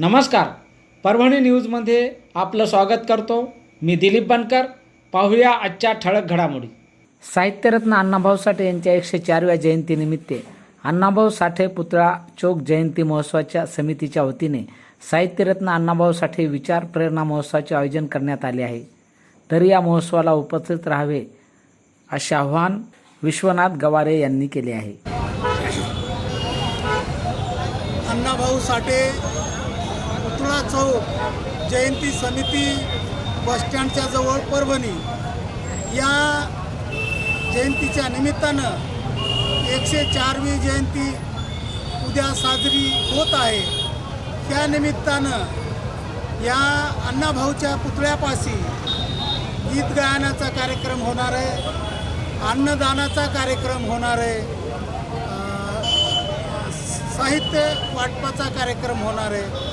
नमस्कार. परभणी न्यूजमध्ये आपलं स्वागत करतो. मी दिलीप बनकर. पाहूया आजच्या ठळक घडामोडी. साहित्यरत्न अण्णाभाऊ साठे यांच्या एकशे चारव्या जयंतीनिमित्त अण्णाभाऊ साठे पुतळा चौक जयंती महोत्सवाच्या समितीच्या वतीने साहित्यरत्न अण्णाभाऊ साठे विचार प्रेरणा महोत्सवाचे आयोजन करण्यात आले आहे. तरी या महोत्सवाला उपस्थित राहावे असे आवाहन विश्वनाथ गवारे यांनी केले आहे. अण्णाभाऊ साठे चौक जयंती समिती बसस्टँडच्या जवळ परभणी. या जयंतीच्या निमित्तानं एकशे चारवी जयंती उद्या साजरी होत आहे. त्या निमित्तानं या अण्णाभाऊच्या पुतळ्यापाशी गीत गायनाचा कार्यक्रम होणार आहे अन्नदानाचा कार्यक्रम होणार आहे साहित्य वाटपाचा कार्यक्रम होणार आहे.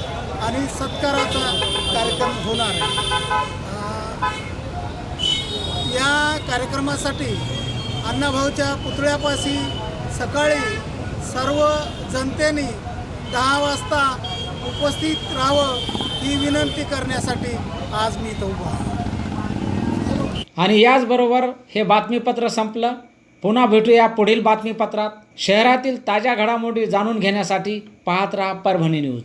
आणि सत्काराचा कार्यक्रम होणार आहे. या कार्यक्रमासाठी अण्णाभाऊच्या पुतळ्यापाशी सकाळी सर्व जनतेने दहा वाजता उपस्थित राहावं ही विनंती करण्यासाठी आज मी तो उभा आणि याचबरोबर हे बातमीपत्र संपलं. पुन्हा भेटूया पुढील बातमीपत्रात. शहरातील ताज्या घडामोडी जाणून घेण्यासाठी पाहत राहा परभणी न्यूज.